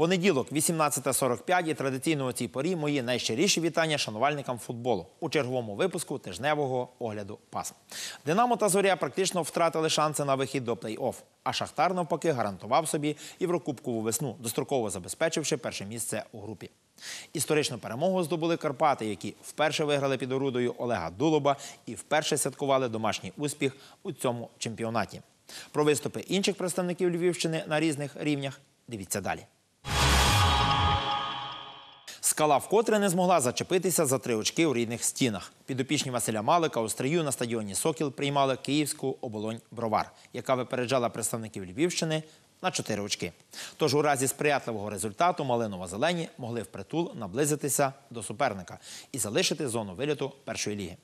Понеділок, 18.45 і традиційно у цій порі мої найщиріші вітання шанувальникам футболу у черговому випуску тижневого огляду пас. Динамо та Зоря практично втратили шанси на вихід до плей-офф. А Шахтар навпаки гарантував собі Єврокубкову весну, достроково забезпечивши перше місце у групі. Історичну перемогу здобули Карпати, які вперше виграли під орудою Олега Дулоба і вперше святкували домашній успіх у цьому чемпіонаті. Про виступи інших представників Львівщини на різних рівнях дивіться далі. Скала вкотре не змогла зачепитися за три очки у рідних стінах. Підопічні Василя Малика у стрію на стадіоні Сокіл приймали київську оболонь Бровар, яка випереджала представників Львівщини на чотири очки. Тож у разі сприятливого результату малиново-зелені могли впритул наблизитися до суперника і залишити зону виліту першої ліги.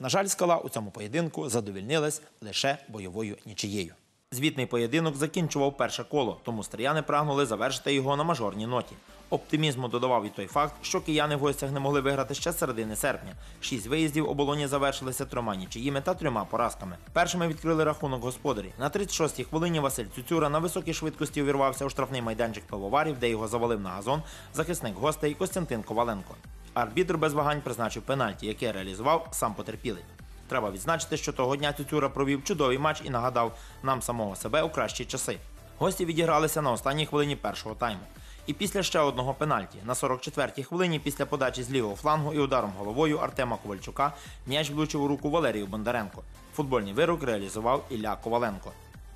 На жаль, скала у цьому поєдинку задовільнилась лише бойовою нічиєю. Звітний поєдинок закінчував перше коло, тому стріяни прагнули завершити його на мажорній ноті. Оптимізму додавав і той факт, що кияни в гостях не могли виграти ще з середини серпня. Шість виїздів оболоні завершилися трьома нічиїми та трьома поразками. Першими відкрили рахунок господарі. На 36-й хвилині Василь Цюцюра на високій швидкості увірвався у штрафний майданчик пивоварів, де його завалив на газон захисник гостей Костянтин Коваленко. Арбітр без вагань призначив пенальті, яке реалізував сам потерпілий. Треба відзначити, що того дня Цюцюра провів чудовий матч і нагадав нам самого себе у кращі часи. Гості відігралися на останній хвилині першого тайму. І після ще одного пенальті на 44-й хвилині після подачі з лівого флангу і ударом головою Артема Ковальчука м'яч влучив у руку Валерію Бондаренко. Футбольний вирок реалізував Ілля Коваленко.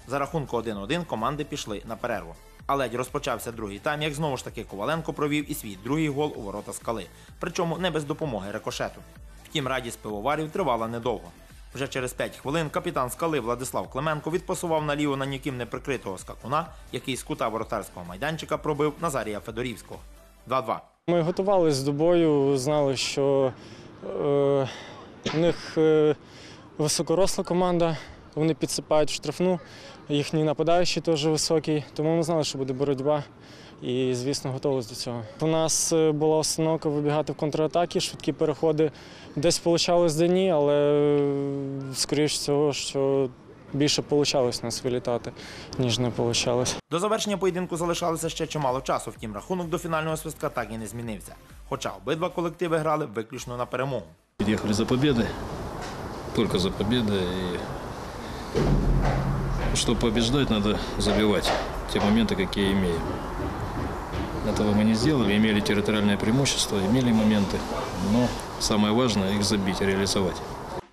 За рахунку 1-1 команди пішли на перерву. А ледь розпочався другий тайм, як знову ж таки Коваленко провів і свій другий гол у ворота скали, причому не без допомоги рикошету. Втім, радість пивоварів тривала недовго. Вже через 5 хвилин капітан скали Владислав Клименко відпасував наліво на ніким не прикритого скакуна, який з кута воротарського майданчика пробив Назарія Федорівського. 2-2. Ми готувалися до бою, знали, що е, них е, високоросла команда, вони підсипають штрафну, їхній нападаючий теж високий, тому ми знали, що буде боротьба. І, звісно, готувалися до цього. У нас е, була установка вибігати в контратаки, швидкі переходи десь получалось, де ні, але е, скоріш всього, що більше вийшло нас вилітати, ніж не вийшло. До завершення поєдинку залишалося ще чимало часу, втім рахунок до фінального свистка так і не змінився. Хоча обидва колективи грали виключно на перемогу. Ехали за победой, только за победой. И чтобы побеждать, надо забивать те моменты, какие имеем. Этого мы не сделали, имели территориальное преимущество, имели моменты, но самое важное их забить, реализовать.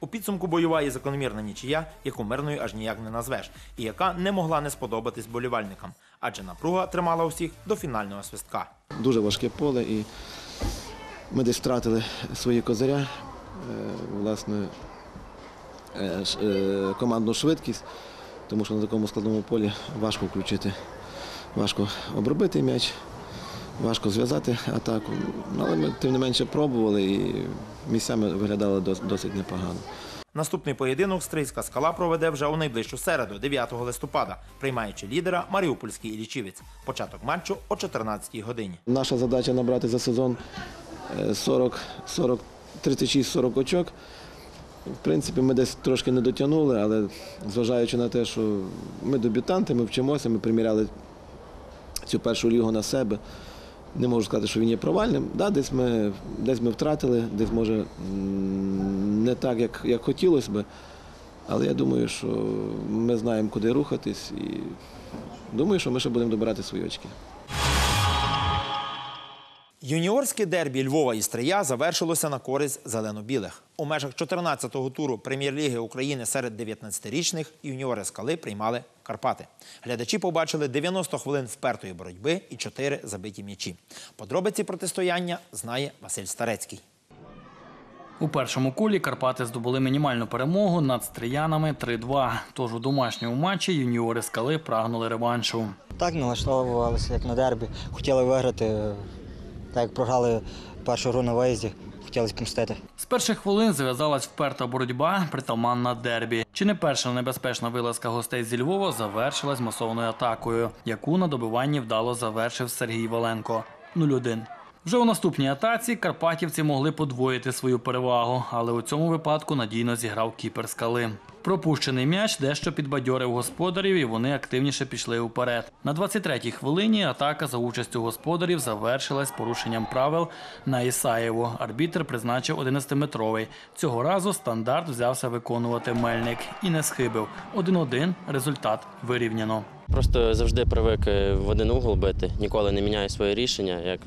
У підсумку бойова і закономірна нічия, яку мирною аж ніяк не назвеш, і яка не могла не сподобатись болівальникам, адже напруга тримала усіх до фінального свистка. Дуже важке поле і ми десь втратили свої козиря, е, власне, е, ш- е, командну швидкість, тому що на такому складному полі важко включити, важко обробити м'яч, важко зв'язати атаку. Але ми тим не менше пробували і місцями виглядало досить непогано. Наступний поєдинок стрийська скала проведе вже у найближчу середу, 9 листопада, приймаючи лідера Маріупольський Іллічівець. Початок матчу о 14-й годині. Наша задача набрати за сезон е, 40, 40, 36-40 очок. В принципі, ми десь трошки не дотягнули, але зважаючи на те, що ми дебютанти, ми вчимося, ми приміряли цю першу лігу на себе. Не можу сказати, що він є провальним. Да, десь, ми, десь ми втратили, десь може не так, як, як хотілося би. Але я думаю, що ми знаємо, куди рухатись, і думаю, що ми ще будемо добирати свої очки. Юніорське дербі Львова і Стрия завершилося на користь зелено-білих. У межах 14-го туру прем'єр-ліги України серед 19-річних юніори скали приймали Карпати. Глядачі побачили 90 хвилин впертої боротьби і 4 забиті м'ячі. Подробиці протистояння знає Василь Старецький. У першому колі Карпати здобули мінімальну перемогу над стріянами 3-2. Тож у домашньому матчі юніори скали прагнули реваншу. Так, налаштовувалися як на дербі. Хотіли виграти. Так як програли першу гру на виїзді, хотілося помстити. З перших хвилин зав'язалась вперта боротьба, притаманна дербі. Чи не перша небезпечна вилазка гостей зі Львова завершилась масовною атакою, яку на добиванні вдало завершив Сергій Валенко. 0-1. Вже у наступній атаці карпатівці могли подвоїти свою перевагу, але у цьому випадку надійно зіграв кіпер скали. Пропущений м'яч дещо підбадьорив господарів, і вони активніше пішли уперед. На 23-й хвилині атака за участю господарів завершилась порушенням правил на Ісаєву. Арбітр призначив 11-метровий. Цього разу стандарт взявся виконувати Мельник і не схибив. 1-1 результат вирівняно. Просто завжди привик е, в один угол бити, ніколи не міняю своє рішення. Як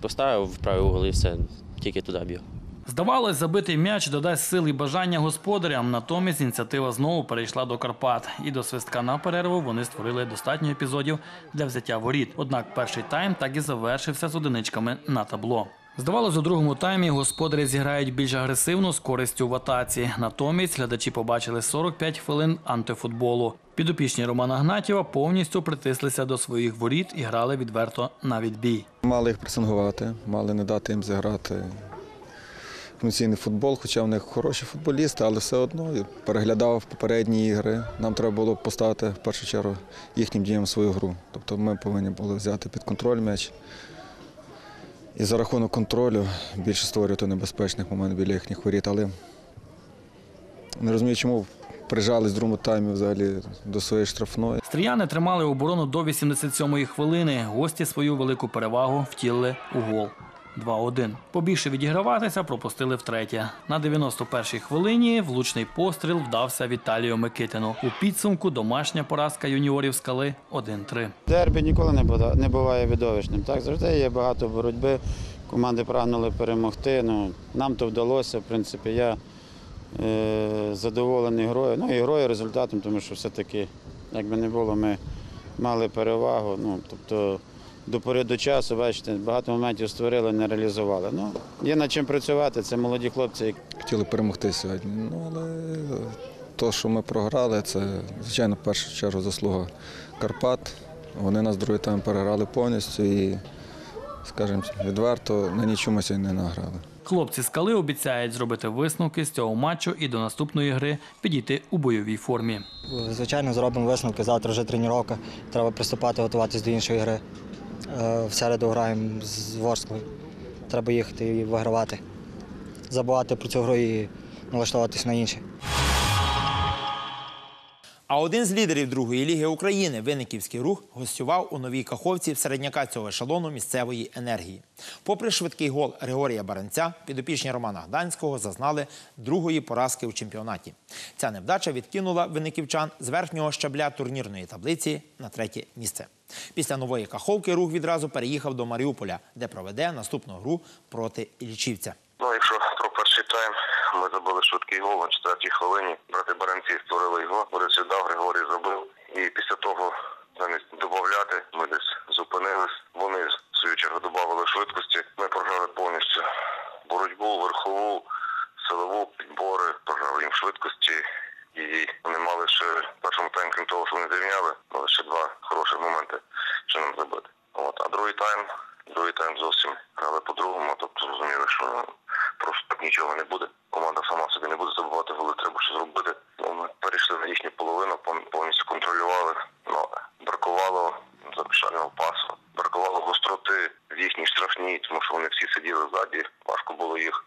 поставив в правий угол і все, тільки туди б'ю. Здавалось, забитий м'яч додасть сил і бажання господарям. Натомість ініціатива знову перейшла до Карпат. І до свистка на перерву вони створили достатньо епізодів для взяття воріт. Однак перший тайм так і завершився з одиничками на табло. Здавалось, у другому таймі господарі зіграють більш агресивно з користю в атаці. Натомість глядачі побачили 45 хвилин антифутболу. Підопічні Романа Гнатєва повністю притислися до своїх воріт і грали відверто на відбій. Мали їх пресингувати, мали не дати їм зіграти повноцінний футбол, хоча в них хороші футболісти, але все одно переглядав попередні ігри. Нам треба було поставити в першу чергу їхнім діям свою гру. Тобто ми повинні були взяти під контроль м'яч. І за рахунок контролю більше створювати небезпечних моментів біля їхніх воріт. Але не розумію, чому прижались в другому таймі взагалі до своєї штрафної. Стріяни тримали оборону до 87-ї хвилини. Гості свою велику перевагу втілили у гол. 2-1. Побільше відіграватися пропустили втретє. На 91-й хвилині влучний постріл вдався Віталію Микитину. У підсумку домашня поразка юніорів скали 1-3. Дербі ніколи не буває видовищним. Так завжди є багато боротьби. Команди прагнули перемогти. Ну, нам то вдалося. В принципі, я е, задоволений грою. Ну і грою результатом, тому що все-таки, як би не було, ми мали перевагу. Ну, тобто, до пори до часу, бачите, багато моментів створили, не реалізували. Ну, є над чим працювати. Це молоді хлопці, Хотіли перемогти сьогодні. Ну, але то, що ми програли, це, звичайно, в першу чергу заслуга Карпат. Вони нас другий тайм переграли повністю і, скажімо, відверто на нічому сьогодні не награли. Хлопці скали обіцяють зробити висновки з цього матчу і до наступної гри підійти у бойовій формі. Звичайно, зробимо висновки. Завтра вже тренування. Треба приступати, готуватись до іншої гри. Е, В середу граємо з Ворсклою. Треба їхати і вигравати. Забувати про цю гру і налаштуватись на інше. А один з лідерів другої ліги України, Винниківський рух, гостював у новій каховці в середняка цього ешелону місцевої енергії. Попри швидкий гол Григорія Баранця, підопічні Романа Гданського зазнали другої поразки у чемпіонаті. Ця невдача відкинула винниківчан з верхнього щабля турнірної таблиці на третє місце. Після нової каховки рух відразу переїхав до Маріуполя, де проведе наступну гру проти Ільчівця. Ну, якщо перший тайм, ми забили швидкий гол на четвертій хвилині. Брати Баранці створили його, Борис віддав, Григорій забив. І після того, замість додати, ми десь зупинились. Вони, в свою чергу, додали швидкості. Ми програли повністю боротьбу, верхову, силову, підбори, програли їм швидкості. І вони мали ще в першому таймі, крім того, що вони зрівняли, мали ще два хороші моменти, що нам забити. От. А другий тайм, другий тайм зовсім грали по-другому, тобто зрозуміли, що просто так нічого не буде. Команда сама собі не буде забувати голи, треба щось зробити. Ну, ми перейшли на їхню половину, повністю контролювали. Ну, бракувало завершального пасу, бракувало гостроти в їхній штрафній, тому що вони всі сиділи ззаді, важко було їх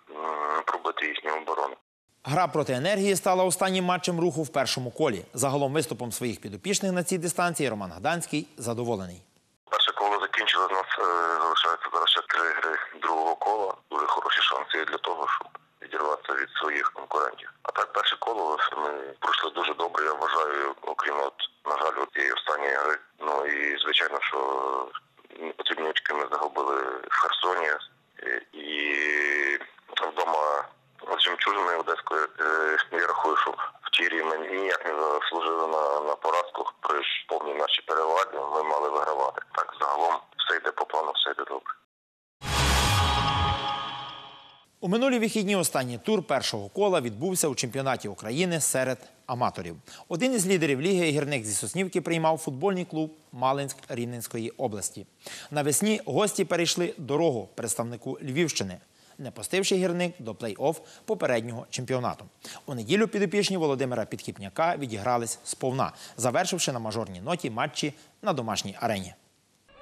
пробити їхню оборону. Гра проти енергії стала останнім матчем руху в першому колі. Загалом виступом своїх підопічних на цій дистанції Роман Гданський задоволений. Перше коло закінчилось, у нас е, залишається зараз ще три гри другого кола. Дуже є для того, щоб відірватися від своїх конкурентів. А так, перше коло ми пройшли дуже добре, я вважаю, окрім от, на жаль, от і останньої гри. Ну і звичайно, що потрібні очки ми загубили в Херсоні Е, і вдома жемчужиною Одеською. Е, Я рахую, що вихідні останній тур першого кола відбувся у чемпіонаті України серед аматорів. Один із лідерів ліги гірник зі Соснівки приймав футбольний клуб Малинськ Рівненської області. Навесні гості перейшли дорогу представнику Львівщини, не пустивши гірник до плей-офф попереднього чемпіонату. У неділю підопічні Володимира Підхіпняка відігрались сповна, завершивши на мажорній ноті матчі на домашній арені.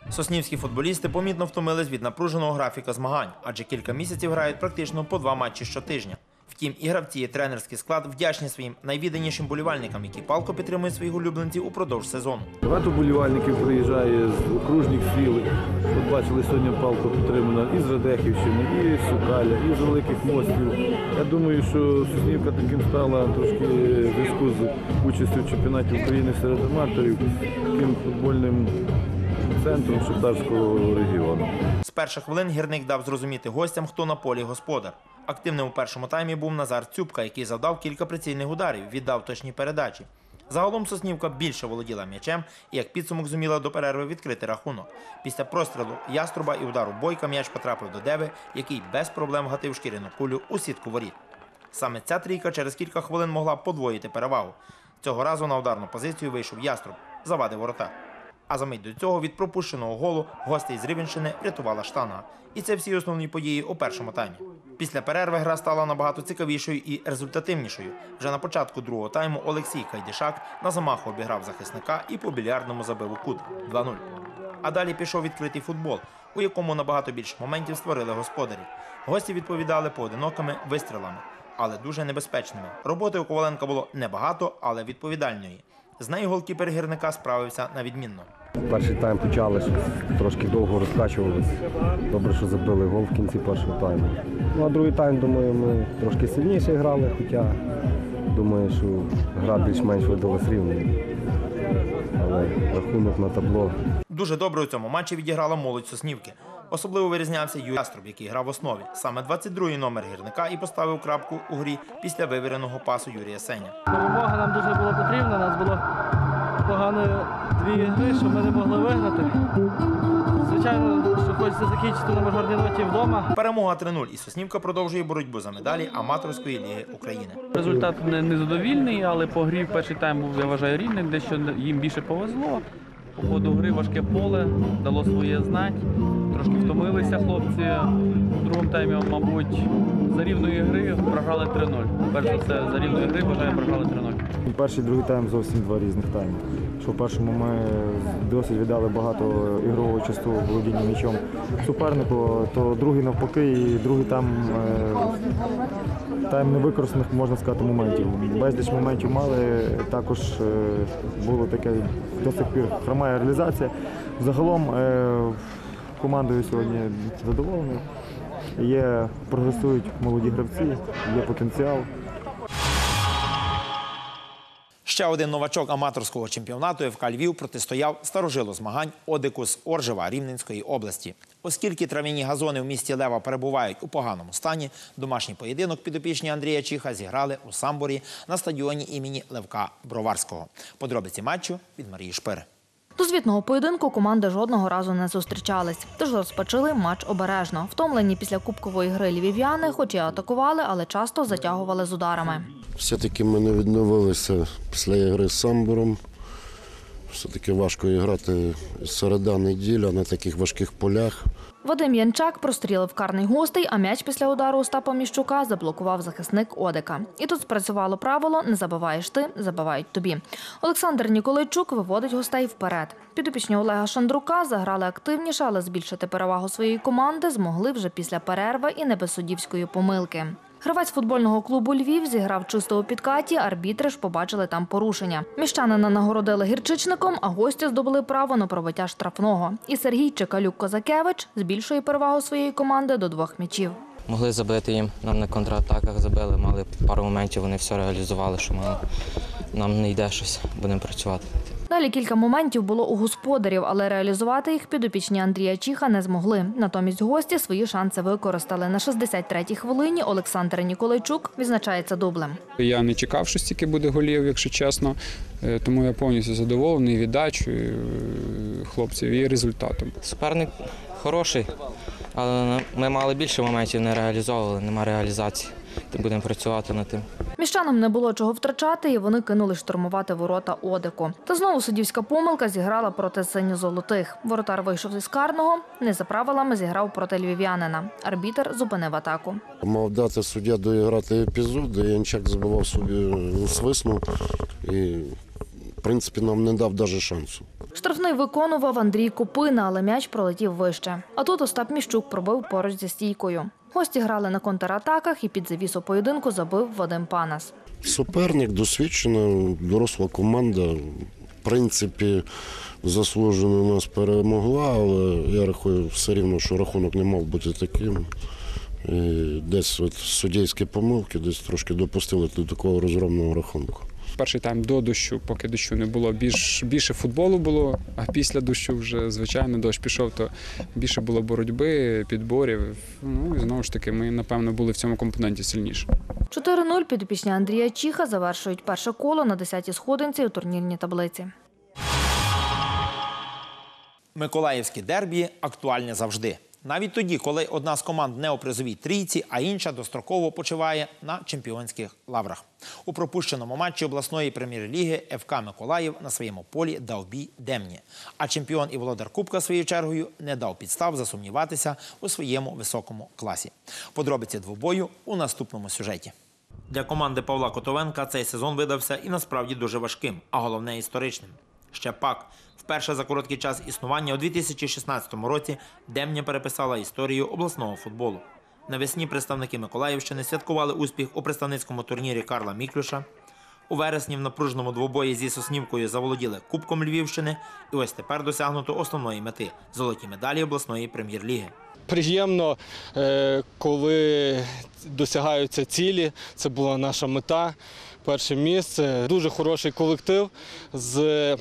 Соснівські футболісти помітно втомились від напруженого графіка змагань, адже кілька місяців грають практично по два матчі щотижня. Втім, і гравці, і тренерський склад вдячні своїм найвідданішим болівальникам, які палко підтримують своїх улюбленців упродовж сезону. Багато болівальників приїжджає з окружних сіл. От бачили сьогодні палку підтримано і з Радехівщини, і з Сукаля, і з Великих Мостів. Я думаю, що Соснівка таким стала трошки зв'язку з участю в чемпіонаті України серед аматорів, таким футбольним центром Шептарського регіону. З перших хвилин гірник дав зрозуміти гостям, хто на полі господар. Активним у першому таймі був Назар Цюбка, який завдав кілька прицільних ударів, віддав точні передачі. Загалом Соснівка більше володіла м'ячем і як підсумок зуміла до перерви відкрити рахунок. Після прострілу яструба і удару бойка м'яч потрапив до Деви, який без проблем гатив шкіряну кулю у сітку воріт. Саме ця трійка через кілька хвилин могла подвоїти перевагу. Цього разу на ударну позицію вийшов яструб, завадив ворота. А за мить до цього від пропущеного голу гостей з Рівенщини врятувала штанга. І це всі основні події у першому таймі. Після перерви гра стала набагато цікавішою і результативнішою. Вже на початку другого тайму Олексій Кайдишак на замаху обіграв захисника і по більярдному забив у кут 2-0. А далі пішов відкритий футбол, у якому набагато більше моментів створили господарі. Гості відповідали поодинокими вистрілами, але дуже небезпечними. Роботи у Коваленка було небагато, але відповідальної. З нею голкіпер гірника справився на відмінно. Перший тайм почали, трошки довго розкачувалися. Добре, що забили гол в кінці першого тайму. Ну а другий тайм, думаю, ми трошки сильніше грали, хоча думаю, що гра більш-менш видалась рівною. Але рахунок на табло Дуже добре у цьому матчі відіграла молодь Соснівки. Особливо вирізнявся Юрій Яструб, який грав в основі. Саме 22-й номер гірника і поставив крапку у грі після вивіреного пасу Юрія Сеня. Перемога нам дуже була потрібна, нас було погано дві гри, що ми не могли виграти. Звичайно, що хочеться закінчити на мажорній ноті вдома. Перемога 3-0 і Соснівка продовжує боротьбу за медалі аматорської ліги України. Результат не, не задовільний, але по грі в перший тайм був, я вважаю, рівний, дещо їм більше повезло. По ходу гри важке поле, дало своє знать. Трошки втомилися хлопці. У другому таймі, мабуть, за рівної гри програли 3-0. Перш за все, за рівної гри, вважаю, програли 3-0. Перший і другий тайм зовсім два різних тайми. Що в першому ми досить віддали багато ігрового часу володіння м'ячом супернику, то другий навпаки, і другий там е, тайм невикористаних, можна сказати, моментів. Безліч моментів мали, також е, було таке до сих пір хромає реалізація. Загалом е, командою сьогодні задоволений. Є, прогресують молоді гравці, є потенціал. Ще один новачок аматорського чемпіонату ФК Львів протистояв старожилу змагань Одикус Оржева Рівненської області. Оскільки трав'яні газони в місті Лева перебувають у поганому стані, домашній поєдинок підопічні Андрія Чіха зіграли у Самборі на стадіоні імені Левка Броварського. Подробиці матчу від Марії Шпири. До звітного поєдинку команди жодного разу не зустрічались, тож розпочали матч обережно. Втомлені після кубкової гри львів'яни, хоч і атакували, але часто затягували з ударами. Все-таки ми не відновилися після ігри з самбором. Все-таки важко грати середа неділя на таких важких полях. Вадим Янчак прострілив карний гостей, а м'яч після удару Остапа Міщука заблокував захисник Одика. І тут спрацювало правило «не забиваєш ти, забивають тобі». Олександр Ніколайчук виводить гостей вперед. Підопічні Олега Шандрука заграли активніше, але збільшити перевагу своєї команди змогли вже після перерви і не помилки. Гравець футбольного клубу Львів зіграв чисто у підкаті, арбітри ж побачили там порушення. Міщанина нагородили гірчичником, а гості здобули право на пробиття штрафного. І Сергій Чекалюк-Козакевич збільшує перевагу своєї команди до двох м'ячів. Могли забити їм, нам на контратаках забили, мали пару моментів, вони все реалізували, що мали. Нам не йде щось, будемо працювати. Далі кілька моментів було у господарів, але реалізувати їх підопічні Андрія Чіха не змогли. Натомість гості свої шанси використали. На 63-й хвилині Олександр Ніколайчук відзначається дублем. Я не чекав, що стільки буде голів, якщо чесно. Е, Тому я повністю задоволений віддачею е, хлопців і результатом. Суперник хороший, але ми мали більше моментів, не реалізовували, нема реалізації. Будемо працювати над тим. Міщанам не було чого втрачати, і вони кинули штурмувати ворота Одику. Та знову суддівська помилка зіграла проти синьо-золотих. Воротар вийшов із карного, не за правилами зіграв проти львів'янина. Арбітер зупинив атаку. Мав дати суддя доіграти епізод, де Янчак забивав собі свиснув і, в принципі, нам не дав навіть шансу. Штрафний виконував Андрій Купина, але м'яч пролетів вище. А тут Остап Міщук пробив поруч зі стійкою. Гості грали на контратаках і під завісу поєдинку забив Вадим Панас. Суперник, досвідчена, доросла команда. В принципі, заслужено нас перемогла, але я рахую все рівно, що рахунок не мав бути таким. І десь от суддівські помилки, десь трошки допустили до такого розгромного рахунку. Перший тайм до дощу, поки дощу не було, більш, більше футболу було, а після дощу вже, звичайно, дощ пішов, то більше було боротьби, підборів. Ну і знову ж таки, ми, напевно, були в цьому компоненті сильніші. 4-0 підопічні Андрія Чіха завершують перше коло на 10-й сходинці у турнірній таблиці. Миколаївські дербі актуальне завжди. Навіть тоді, коли одна з команд не у призовій трійці, а інша достроково почиває на чемпіонських лаврах. У пропущеному матчі обласної прем'єр-ліги ФК Миколаїв на своєму полі дав бій Демні. А чемпіон і володар Кубка своєю чергою не дав підстав засумніватися у своєму високому класі. Подробиці двобою у наступному сюжеті. Для команди Павла Котовенка цей сезон видався і насправді дуже важким, а головне історичним. Ще пак, вперше за короткий час існування у 2016 році Демня переписала історію обласного футболу. Навесні представники Миколаївщини святкували успіх у представницькому турнірі Карла Міклюша. У вересні в напружному двобої зі Соснівкою заволоділи Кубком Львівщини, і ось тепер досягнуто основної мети золоті медалі обласної прем'єр-ліги. Приємно, е, коли досягаються цілі. Це була наша мета. Перше місце. Дуже хороший колектив з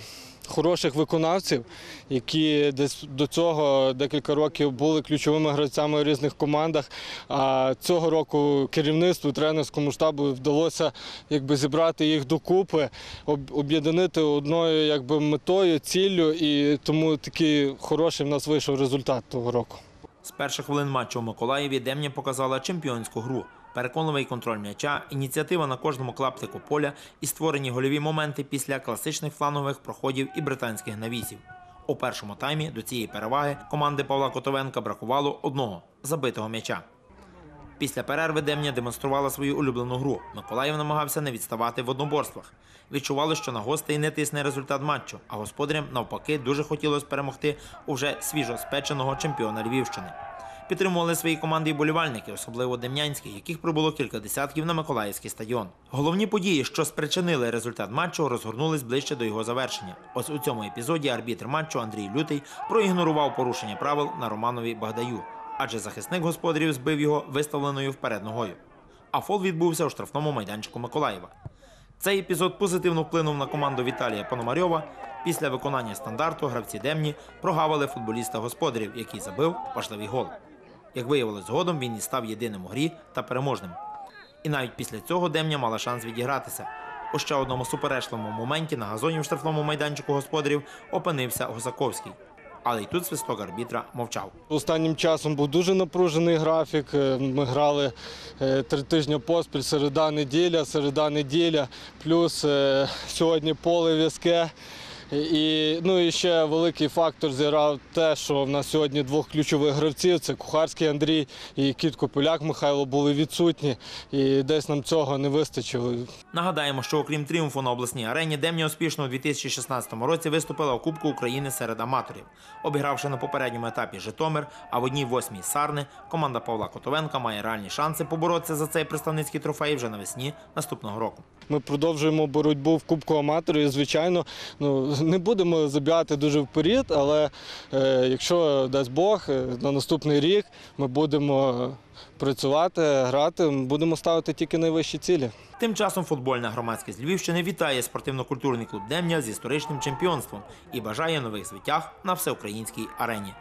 хороших виконавців, які десь до цього декілька років були ключовими гравцями у різних командах. А цього року керівництву, тренерському штабу вдалося якби зібрати їх докупи, об- об'єднати одною якби метою, ціллю, і тому такий хороший в нас вийшов результат того року. З перших хвилин матчу у Миколаєві Демня показала чемпіонську гру. Переконливий контроль м'яча, ініціатива на кожному клаптику поля і створені гольові моменти після класичних флангових проходів і британських навісів. У першому таймі до цієї переваги команди Павла Котовенка бракувало одного забитого м'яча. Після перерви Демня демонструвала свою улюблену гру. Миколаїв намагався не відставати в одноборствах. Відчували, що на гостей не тисне результат матчу, а господарям навпаки дуже хотілося перемогти уже свіжо спеченого чемпіона Львівщини. Підтримували свої команди і болівальники, особливо демнянські, яких прибуло кілька десятків на Миколаївський стадіон. Головні події, що спричинили результат матчу, розгорнулись ближче до його завершення. Ось у цьому епізоді арбітр матчу Андрій Лютий проігнорував порушення правил на Романові Багдаю, адже захисник господарів збив його виставленою вперед ногою. А фол відбувся у штрафному майданчику Миколаєва. Цей епізод позитивно вплинув на команду Віталія Пономарьова. Після виконання стандарту гравці Демні прогавили футболіста господарів, який забив важливий гол. Як виявилось згодом, він і став єдиним у грі та переможним. І навіть після цього Демня мала шанс відігратися. У ще одному суперечливому моменті на газоні в штрафному майданчику господарів опинився Госаковський. Але й тут свисток арбітра мовчав. Останнім часом був дуже напружений графік. Е, Ми грали е, три тижні поспіль, середа неділя, середа неділя, плюс е, сьогодні поле в'язке. І, ну, і ще великий фактор зіграв те, що в нас сьогодні двох ключових гравців це Кухарський Андрій і Кіт Копуляк Михайло були відсутні. І десь нам цього не вистачило. Нагадаємо, що окрім тріумфу на обласній арені, Демня успішно у 2016 році виступила у Кубку України серед аматорів, обігравши на попередньому етапі Житомир, а в одній восьмій Сарни команда Павла Котовенка має реальні шанси поборотися за цей представницький трофей вже навесні наступного року. Ми продовжуємо боротьбу в Кубку аматорів. І, звичайно, ну не будемо забігати дуже вперед, але е, якщо дасть Бог, е, на наступний рік ми будемо працювати, грати, будемо ставити тільки найвищі цілі. Тим часом футбольна громадськість Львівщини вітає спортивно-культурний клуб Демня з історичним чемпіонством і бажає нових звитяг на всеукраїнській арені.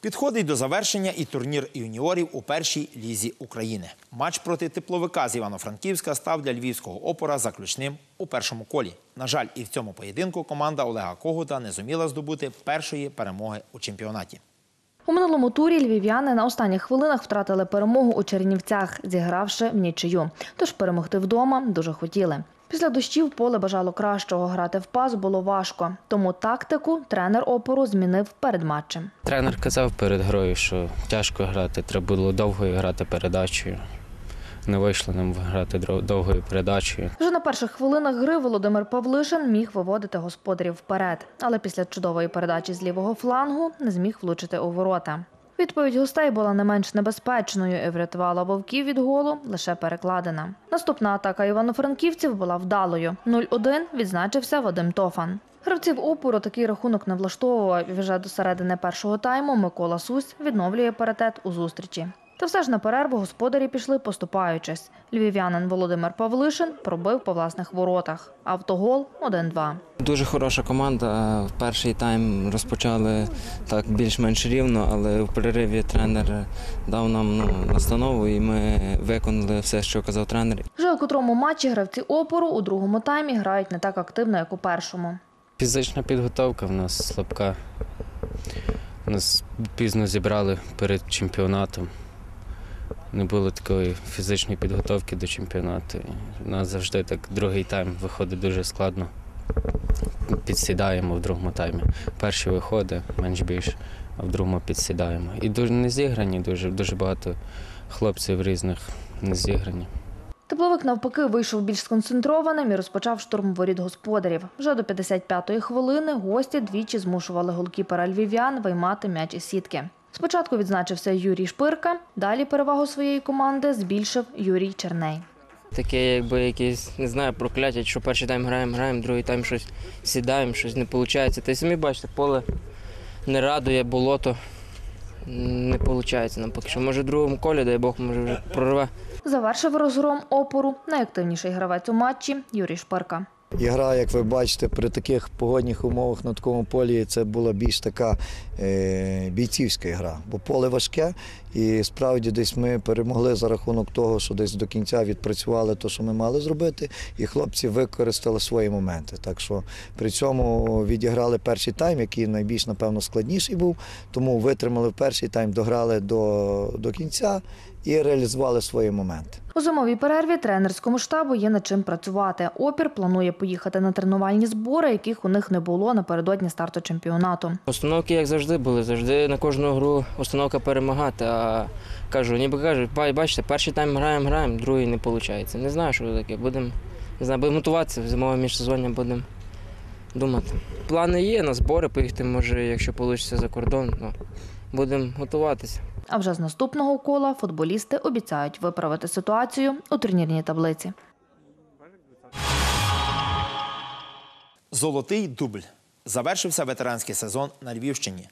Підходить до завершення і турнір юніорів у першій лізі України. Матч проти тепловика з Івано-Франківська став для львівського опора заключним у першому колі. На жаль, і в цьому поєдинку команда Олега Когута не зуміла здобути першої перемоги у чемпіонаті. У минулому турі львів'яни на останніх хвилинах втратили перемогу у Чернівцях, зігравши в нічию. Тож перемогти вдома дуже хотіли. Після дощів поле бажало кращого. Грати в пас було важко. Тому тактику тренер опору змінив перед матчем. Тренер казав перед грою, що тяжко грати, треба було довго грати передачею. не вийшло нам грати довгою передачею. Вже на перших хвилинах гри Володимир Павлишин міг виводити господарів вперед, але після чудової передачі з лівого флангу не зміг влучити у ворота. Відповідь гостей була не менш небезпечною і врятувала вовків від голу лише перекладина. Наступна атака івано-франківців була вдалою. 0-1 відзначився Вадим Тофан. Гравців опору такий рахунок не влаштовував вже до середини першого тайму Микола Сусь відновлює паритет у зустрічі. Та все ж на перерву господарі пішли поступаючись. Львів'янин Володимир Павлишин пробив по власних воротах. Автогол 1-2. Дуже хороша команда. Перший тайм розпочали так більш-менш рівно, але в перериві тренер дав нам ну, настанову, і ми виконали все, що казав тренер. Вже у котрому матчі гравці опору у другому таймі грають не так активно, як у першому. Фізична підготовка в нас слабка. Нас пізно зібрали перед чемпіонатом. Не було такої фізичної підготовки до чемпіонату. У нас завжди так другий тайм виходить дуже складно. Підсідаємо в другому таймі. Перший виходить менш більш, а в другому підсідаємо. І дуже не зіграні, дуже, дуже багато хлопців різних не зіграні. Тепловик навпаки вийшов більш сконцентрованим і розпочав штурм воріт господарів. Вже до 55-ї хвилини гості двічі змушували голкіпера львів'ян виймати м'яч із сітки. Спочатку відзначився Юрій Шпирка, далі перевагу своєї команди збільшив Юрій Черней. Таке, якби якесь, не знаю, прокляття, що перший тайм граємо, граємо, другий тайм щось сідаємо, щось не виходить. Та й самі бачите, поле не радує, болото. Не виходить нам поки що. Може, в другому колі, дай Бог, може вже прорве. Завершив розгром опору найактивніший гравець у матчі Юрій Шпирка. Ігра, як ви бачите, при таких погодних умовах на такому полі це була більш така е, бійцівська гра, бо поле важке, і справді десь ми перемогли за рахунок того, що десь до кінця відпрацювали те, що ми мали зробити, і хлопці використали свої моменти. Так що при цьому відіграли перший тайм, який найбільш, напевно, складніший був, тому витримали перший тайм, дограли до, до кінця і реалізували свої моменти. У зимовій перерві тренерському штабу є над чим працювати. Опір планує поїхати на тренувальні збори, яких у них не було напередодні старту чемпіонату. Установки, як завжди, були. Завжди на кожну гру установка перемагати. А кажу, ніби кажуть, «Ба- бачите, перший тайм граємо, граємо, другий не виходить. Не знаю, що таке. Будемо не знаю, будемо готуватися в зимове міжсезоння, будемо думати. Плани є на збори, поїхати, може, якщо вийде за кордон, ну, будемо готуватися. А вже з наступного кола футболісти обіцяють виправити ситуацію у турнірній таблиці. Золотий дубль. Завершився ветеранський сезон на Львівщині.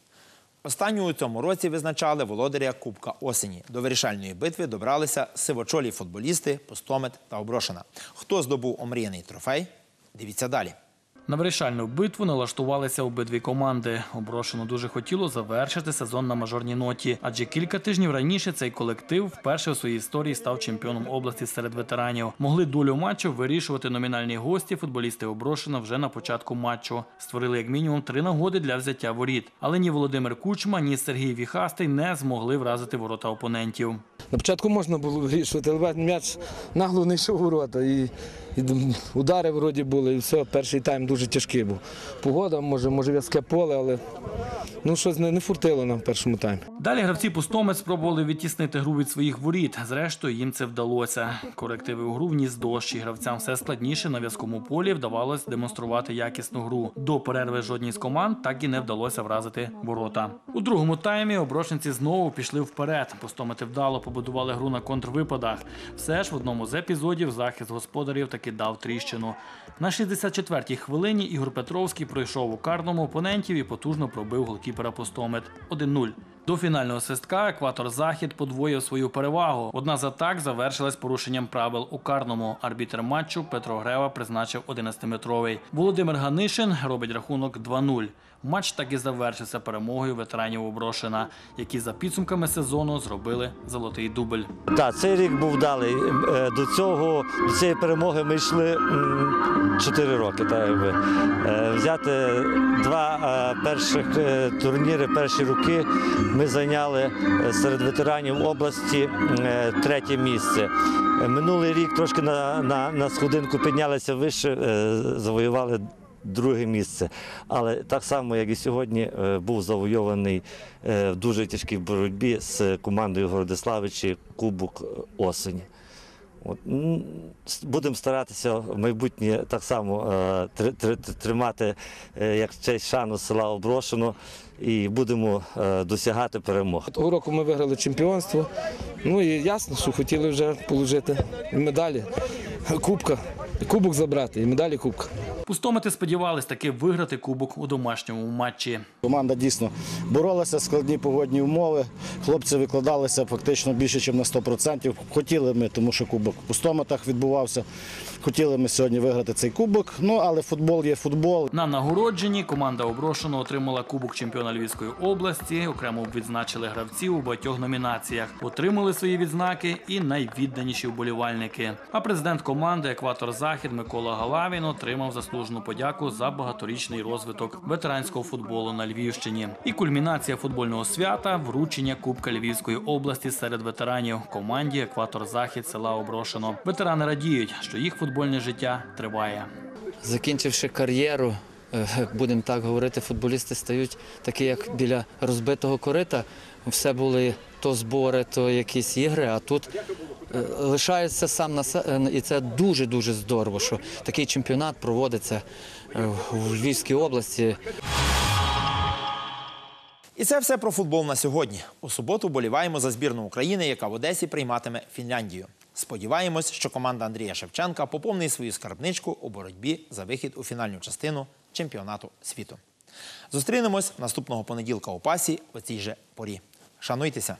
Останню у цьому році визначали володаря Кубка осені. До вирішальної битви добралися сивочолі футболісти, Постомет та Оброшина. Хто здобув омріяний трофей? Дивіться далі. На вирішальну битву налаштувалися обидві команди. Оброшено дуже хотіло завершити сезон на мажорній ноті, адже кілька тижнів раніше цей колектив вперше у своїй історії став чемпіоном області серед ветеранів. Могли долю матчу вирішувати номінальні гості. Футболісти Оброшена вже на початку матчу створили як мінімум три нагоди для взяття воріт. Але ні Володимир Кучма, ні Сергій Віхастий не змогли вразити ворота опонентів. На початку можна було вирішувати, але м'яч нагло не йшов ворота. І удари вроді були, і все, перший тайм дуже тяжкий був. Погода, може, може в'язке поле, але ну, щось не, не фуртило нам в першому таймі. Далі гравці пустомець спробували відтіснити гру від своїх воріт. Зрештою, їм це вдалося. Корективи у гру вніс дощ, і гравцям все складніше на в'язкому полі вдавалось демонструвати якісну гру. До перерви жодній з команд так і не вдалося вразити ворота. У другому таймі оброшенці знову пішли вперед. Пустомити вдало побудували гру на контрвипадах. Все ж в одному з епізодів захист господарів таки дав тріщину. На 64-й хвилині Ігор Петровський пройшов у карному опонентів і потужно пробив голкіпера постомет 1-0. До фінального свистка екватор Захід подвоїв свою перевагу. Одна з атак завершилась порушенням правил у карному. Арбітер матчу Петро Грева призначив 11-метровий. Володимир Ганишин робить рахунок 2-0. Матч так і завершився перемогою ветеранів Оброшина, які за підсумками сезону зробили золотий дубль. Так, цей рік був вдалий. Е, До цього до цієї перемоги ми йшли 4 роки. Так, якби. Е, Взяти два е, перших турніри, перші роки ми зайняли серед ветеранів області третє місце. Минулий рік трошки на, на, на сходинку піднялися вище, завоювали друге місце. Але так само, як і сьогодні, е, був завойований е, в дуже тяжкій боротьбі з командою Городиславичі Кубок осені. Будемо старатися в майбутнє так само е, тр- тр- тримати як честь шану села Оброшено і будемо досягати перемог. Того року ми виграли чемпіонство. Ну і ясно, що хотіли вже отримати медалі, кубка, кубок забрати, і медалі кубка. Пустомити сподівались таки виграти кубок у домашньому матчі. Команда дійсно боролася, складні погодні умови. Хлопці викладалися фактично більше, ніж на 100%. Хотіли ми, тому що кубок в пустометах відбувався. Хотіли ми сьогодні виграти цей кубок. Ну але футбол є футбол. На нагородженні команда Оброшено отримала Кубок чемпіона Львівської області. Окремо відзначили гравців у багатьох номінаціях. Отримали свої відзнаки і найвідданіші вболівальники. А президент команди Екватор Захід Микола Галавін отримав заслужену подяку за багаторічний розвиток ветеранського футболу на Львівщині. І кульмінація футбольного свята вручення Кубка Львівської області серед ветеранів команді Екватор Захід села Оброшено. Ветерани радіють, що їх футбольне життя триває. Закінчивши кар'єру, е, будемо так говорити, футболісти стають такі, як біля розбитого корита. Все були то збори, то якісь ігри, а тут е, лишається сам на е, і це дуже дуже здорово, що такий чемпіонат проводиться е, в Львівській області. І це все про футбол на сьогодні. У суботу боліваємо за збірну України, яка в Одесі прийматиме Фінляндію. Сподіваємось, що команда Андрія Шевченка поповнить свою скарбничку у боротьбі за вихід у фінальну частину чемпіонату світу. Зустрінемось наступного понеділка у пасі у цій же порі. Шануйтеся.